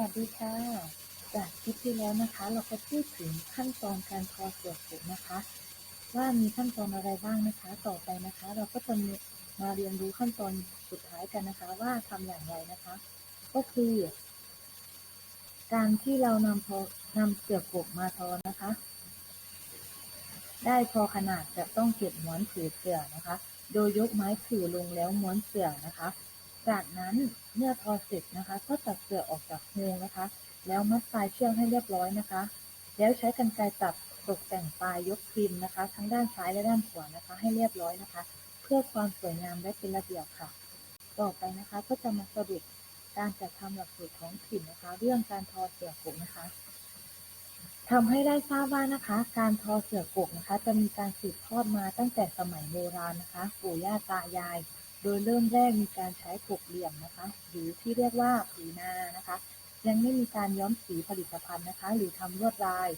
วัสดีค่ะ จากคลิปที่แล้วนะคะ เราก็พูดถึงขั้นตอนการทอเสือผูกนะคะ ว่ามีขั้นตอนอะไรบ้างนะคะ ต่อไปนะคะ เราก็จะมาเรียนรู้ขั้นตอนสุดท้ายกันนะคะ ว่าทำอย่างไรนะคะ ก็คือ การที่เรานำทอนำเสือผูกมาทอนะคะ ได้พอขนาดจะต้องเก็บม้วนผือเสือนะคะ โดยยกไม้ผือลงแล้วม้วนเสือนะคะ จากนั้นเมื่อทอเสร็จนะคะ ก็ตัดเสือออกจากโฮงนะคะ แล้วมัดปลายเชือกให้เรียบร้อยนะคะ แล้วใช้กรรไกรตัดตกแต่งปลายยกพิมพ์นะคะ ทั้งด้านซ้ายและด้านขวานะคะ ให้เรียบร้อยนะคะ เพื่อความสวยงามและเป็นระเบียบค่ะ ต่อไปนะคะก็จะมาสรุปการจัดทำหลักสูตรท้องถิ่นนะคะ เรื่องการทอเสือกกนะคะทำให้ได้ทราบว่านะคะ การทอเสือกกนะคะ จะมีการสืบทอดมาตั้งแต่สมัยโบราณนะคะ ปู่ย่าตายาย ดยเริ่มแรกมีการใช้กกเหลี่ยมนะคะ หรือที่เรียกว่าผือนานะคะ ยังไม่มีการย้อมสีผลิตภัณฑ์นะคะ หรือทำลวดลาย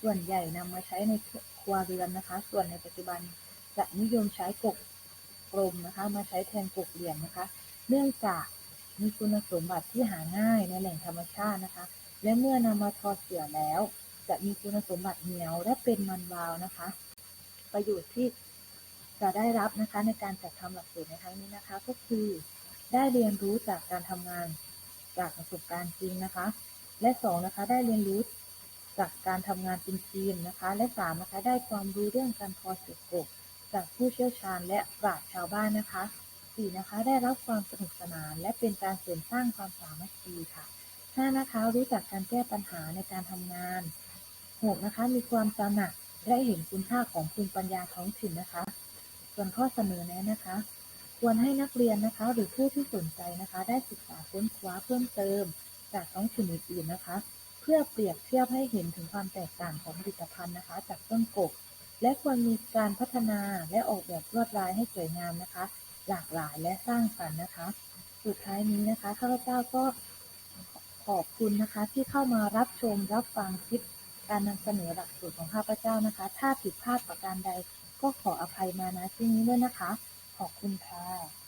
ส่วนใหญ่นำมาใช้ในครัวเรือนนะคะ ส่วนในปัจจุบันจะนิยมใช้กกกลมนะคะ มาใช้แทนกกเหลี่ยมนะคะ เนื่องจากมีคุณสมบัติที่หาง่ายในแหล่งธรรมชาตินะคะ และเมื่อนำมาทอเสื่อแล้ว จะมีคุณสมบัติเหนียวและเป็นมันวาวนะคะ ประโยชน์ที่ จะได้รับนะคะในการจัดทำหลักสูตรในครั้งนี้นะคะ ก็คือได้เรียนรู้จากการทำงานจากประสบการณ์จริงนะคะ และสองนะคะได้เรียนรู้จากการทำงานเป็นทีมนะคะ และสามนะคะได้ความรู้เรื่องการทอสือกกจากผู้เชี่ยวชาญและปราชญ์ชาวบ้านนะคะสี่นะคะได้รับความสนุกสนาน และเป็นการเสริมสร้างความสามัคคีค่ะห้านะคะรู้จักการแก้ปัญหาในการทำงานหกนะคะมีความตระหนักและเห็นคุณค่าของภูมิปัญญาท้องถิ่นนะคะ ส่วนข้อเสนอแนะนะคะ ควรให้นักเรียนนะคะ หรือผู้ที่สนใจนะคะ ได้ศึกษาค้นคว้าเพิ่มเติม จากท้องถิ่นอื่นๆนะคะ เพื่อเปรียบเทียบให้เห็นถึงความแตกต่างของผลิตภัณฑ์นะคะ จากต้นกก และควรมีการพัฒนาและออกแบบลวดลายให้สวยงามนะคะ หลากหลายและสร้างสรรค์นะคะ สุดท้ายนี้นะคะข้าพเจ้าก็ขอบคุณนะคะที่เข้ามารับชมรับฟังคลิปการนำเสนอหลักสูตรของข้าพเจ้านะคะ ถ้าผิดพลาดประการใด ก็ขออภัยมาณที่นี้ด้วยนะคะ ขอบคุณค่ะ